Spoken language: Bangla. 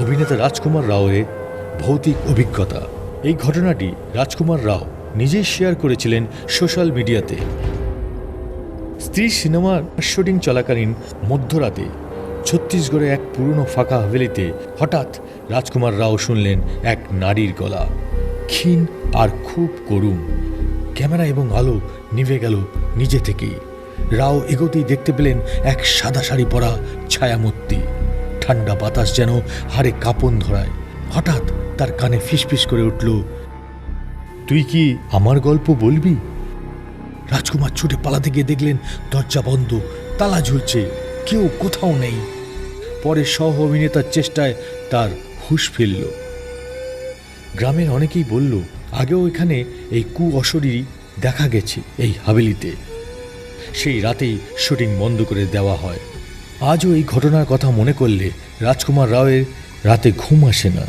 অভিনেতা রাজকুমার রাওয়ের ভৌতিক অভিজ্ঞতা। এই ঘটনাটি রাজকুমার রাও নিজেই শেয়ার করেছিলেন সোশ্যাল মিডিয়াতে স্ত্রী সিনেমার শুটিং চলাকালীন মধ্যরাতে ছত্তিশগড়ে এক পুরনো ফাঁকা হাভেলিতে হঠাৎ রাজকুমার রাও শুনলেন এক নারীর গলা। ক্ষীণ আর খুব করুণ। ক্যামেরা এবং আলো নিভে গেল নিজে থেকেই। রাও এগোতেই দেখতে পেলেন এক সাদা শাড়ি পরা ছায়ামূর্তি। ঠান্ডা বাতাস যেন হাড়ে কাঁপন ধরায়। হঠাৎ তার কানে ফিসফিস করে উঠল, তুই কি আমার গল্প বলবি? রাজকুমার ছুটে পালাতে গিয়ে দেখলেন দরজা বন্ধ, তালা ঝুলছে, কেউ কোথাও নেই। পরে সহ অভিনেতার চেষ্টায় তার হুশ ফিরল। গ্রামের অনেকেই বলল, আগেও এখানে এই কু অশরীরই দেখা গেছে এই হাভেলিতে সেই রাতেই শুটিং বন্ধ করে দেওয়া হয়। আজও এই ঘটনার কথা মনে করলে রাজকুমার রাওয়ের রাতে ঘুম আসে না।